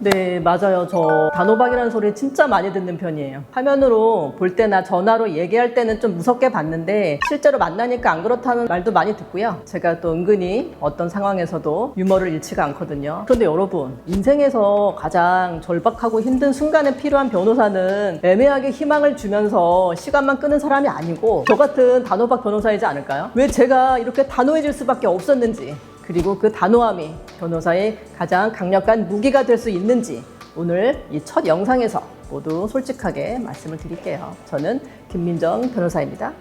네, 맞아요. 저 단호박이라는 소리 진짜 많이 듣는 편이에요. 화면으로 볼 때나 전화로 얘기할 때는 좀 무섭게 봤는데 실제로 만나니까 안 그렇다는 말도 많이 듣고요. 제가 또 은근히 어떤 상황에서도 유머를 잃지가 않거든요. 그런데 여러분, 인생에서 가장 절박하고 힘든 순간에 필요한 변호사는 애매하게 희망을 주면서 시간만 끄는 사람이 아니고 저 같은 단호박 변호사이지 않을까요? 왜 제가 이렇게 단호해질 수밖에 없었는지 그리고 그 단호함이 변호사의 가장 강력한 무기가 될 수 있는지 오늘 이 첫 영상에서 모두 솔직하게 말씀을 드릴게요. 저는 김민정 변호사입니다.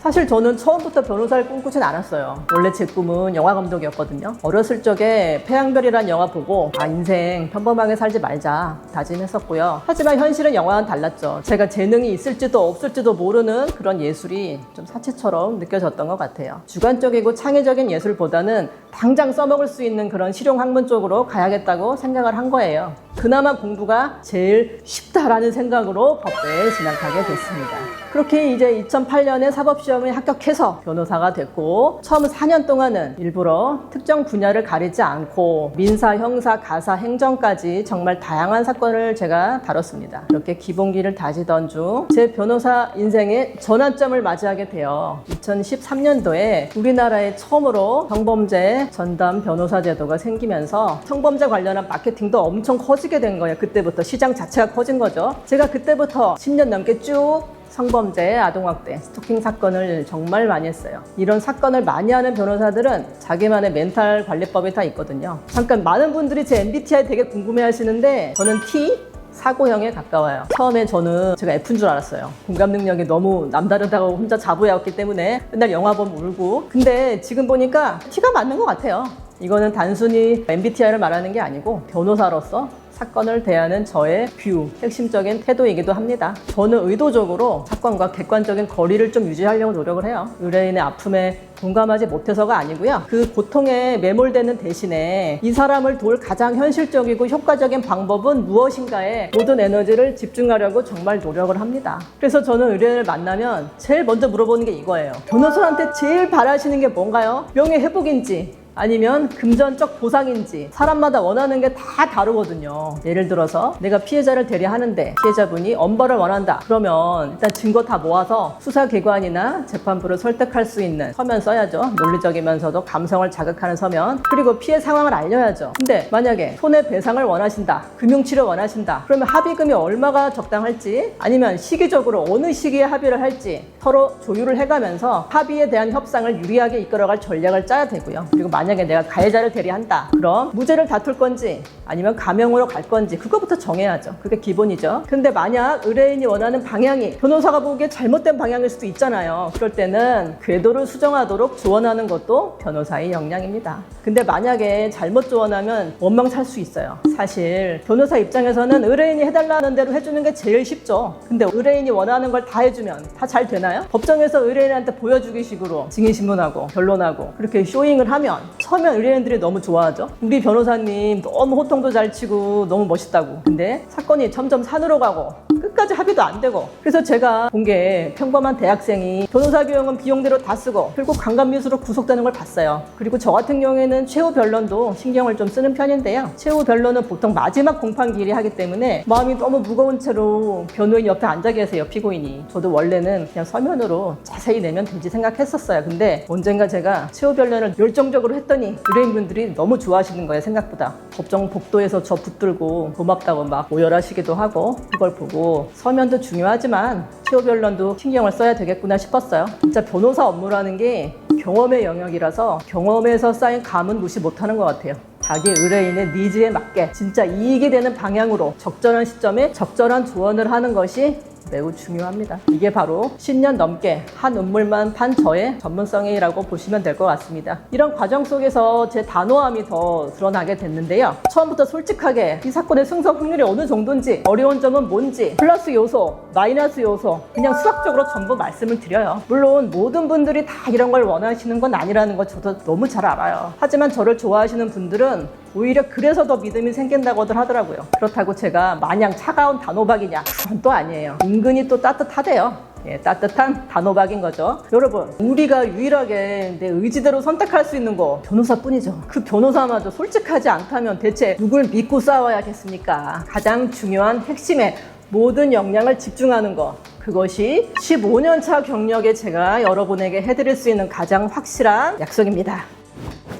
사실 저는 처음부터 변호사를 꿈꾸진 않았어요. 원래 제 꿈은 영화 감독이었거든요. 어렸을 적에 태양별이란 영화 보고 아 인생 평범하게 살지 말자 다짐했었고요. 하지만 현실은 영화와는 달랐죠. 제가 재능이 있을지도 없을지도 모르는 그런 예술이 좀 사치처럼 느껴졌던 것 같아요. 주관적이고 창의적인 예술보다는 당장 써먹을 수 있는 그런 실용 학문 쪽으로 가야겠다고 생각을 한 거예요. 그나마 공부가 제일 쉽다라는 생각으로 법대에 진학하게 됐습니다. 그렇게 이제 2008년에 사법시험에 합격해서 변호사가 됐고 처음 4년 동안은 일부러 특정 분야를 가리지 않고 민사, 형사, 가사, 행정까지 정말 다양한 사건을 제가 다뤘습니다. 이렇게 기본기를 다지던 중 제 변호사 인생의 전환점을 맞이하게 되어 2013년도에 우리나라에 처음으로 성범죄 전담 변호사 제도가 생기면서 성범죄 관련한 마케팅도 엄청 커지게 된 거예요. 그때부터 시장 자체가 커진 거죠. 제가 그때부터 10년 넘게 쭉 성범죄, 아동학대, 스토킹 사건을 정말 많이 했어요. 이런 사건을 많이 하는 변호사들은 자기만의 멘탈 관리법이 다 있거든요. 잠깐 많은 분들이 제 MBTI 되게 궁금해 하시는데 저는 T, 사고형에 가까워요. 처음에 저는 제가 F인 줄 알았어요. 공감 능력이 너무 남다르다고 혼자 자부해왔기 때문에 맨날 영화 보면 울고. 근데 지금 보니까 T가 맞는 것 같아요. 이거는 단순히 MBTI를 말하는 게 아니고 변호사로서 사건을 대하는 저의 뷰, 핵심적인 태도이기도 합니다. 저는 의도적으로 사건과 객관적인 거리를 좀 유지하려고 노력을 해요. 의뢰인의 아픔에 공감하지 못해서가 아니고요. 그 고통에 매몰되는 대신에 이 사람을 도울 가장 현실적이고 효과적인 방법은 무엇인가에 모든 에너지를 집중하려고 정말 노력을 합니다. 그래서 저는 의뢰인을 만나면 제일 먼저 물어보는 게 이거예요. 변호사한테 제일 바라시는 게 뭔가요? 명예 회복인지 아니면 금전적 보상인지 사람마다 원하는 게 다 다르거든요. 예를 들어서 내가 피해자를 대리하는데 피해자분이 엄벌을 원한다. 그러면 일단 증거 다 모아서 수사기관이나 재판부를 설득할 수 있는 서면 써야죠. 논리적이면서도 감성을 자극하는 서면. 그리고 피해 상황을 알려야죠. 근데 만약에 손해배상을 원하신다. 금융치료 원하신다. 그러면 합의금이 얼마가 적당할지 아니면 시기적으로 어느 시기에 합의를 할지 서로 조율을 해가면서 합의에 대한 협상을 유리하게 이끌어갈 전략을 짜야 되고요. 그리고 만 약에 내가 가해자를 대리한다. 그럼 무죄를 다툴 건지 아니면 감형으로 갈 건지 그거부터 정해야죠. 그게 기본이죠. 근데 만약 의뢰인이 원하는 방향이 변호사가 보기에 잘못된 방향일 수도 있잖아요. 그럴 때는 궤도를 수정하도록 조언하는 것도 변호사의 역량입니다. 근데 만약에 잘못 조언하면 원망 살 수 있어요. 사실 변호사 입장에서는 의뢰인이 해달라는 대로 해주는 게 제일 쉽죠. 근데 의뢰인이 원하는 걸 다 해주면 다 잘 되나요? 법정에서 의뢰인한테 보여주기 식으로 증인신문하고 변론하고 그렇게 쇼잉을 하면 처음엔 의뢰인들이 너무 좋아하죠. 우리 변호사님 너무 호통도 잘 치고 너무 멋있다고. 근데 사건이 점점 산으로 가고 끝까지 합의도 안 되고 그래서 제가 본 게 평범한 대학생이 변호사 비용은 비용대로 다 쓰고 결국 강간미수로 구속되는 걸 봤어요. 그리고 저 같은 경우에는 최후 변론도 신경을 좀 쓰는 편인데요. 최후 변론은 보통 마지막 공판기일이 하기 때문에 마음이 너무 무거운 채로 변호인 옆에 앉아 계세요 피고인이. 저도 원래는 그냥 서면으로 자세히 내면 되지 생각했었어요. 근데 언젠가 제가 최후 변론을 열정적으로 했더니 의뢰인분들이 너무 좋아하시는 거예요 생각보다. 법정 복도에서 저 붙들고 고맙다고 막 오열하시기도 하고 그걸 보고 서면도 중요하지만 최후 변론도 신경을 써야 되겠구나 싶었어요. 진짜 변호사 업무라는 게 경험의 영역이라서 경험에서 쌓인 감은 무시 못하는 것 같아요. 자기 의뢰인의 니즈에 맞게 진짜 이익이 되는 방향으로 적절한 시점에 적절한 조언을 하는 것이 매우 중요합니다. 이게 바로 10년 넘게 한 음물만 판 저의 전문성이라고 보시면 될 것 같습니다. 이런 과정 속에서 제 단호함이 더 드러나게 됐는데요. 처음부터 솔직하게 이 사건의 승소 확률이 어느 정도인지, 어려운 점은 뭔지, 플러스 요소, 마이너스 요소, 그냥 수학적으로 전부 말씀을 드려요. 물론 모든 분들이 다 이런 걸 원하시는 건 아니라는 거 저도 너무 잘 알아요. 하지만 저를 좋아하시는 분들은 오히려 그래서 더 믿음이 생긴다고들 하더라고요. 그렇다고 제가 마냥 차가운 단호박이냐? 그건 또 아니에요. 은근히 또 따뜻하대요. 예, 따뜻한 단호박인 거죠. 여러분, 우리가 유일하게 내 의지대로 선택할 수 있는 거 변호사뿐이죠. 그 변호사마저 솔직하지 않다면 대체 누굴 믿고 싸워야겠습니까? 가장 중요한 핵심에 모든 역량을 집중하는 것. 그것이 15년 차 경력에 제가 여러분에게 해드릴 수 있는 가장 확실한 약속입니다.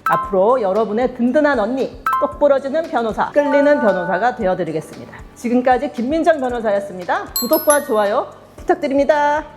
앞으로 여러분의 든든한 언니, 똑부러지는 변호사, 끌리는 변호사가 되어드리겠습니다. 지금까지 김민정 변호사였습니다. 구독과 좋아요 부탁드립니다.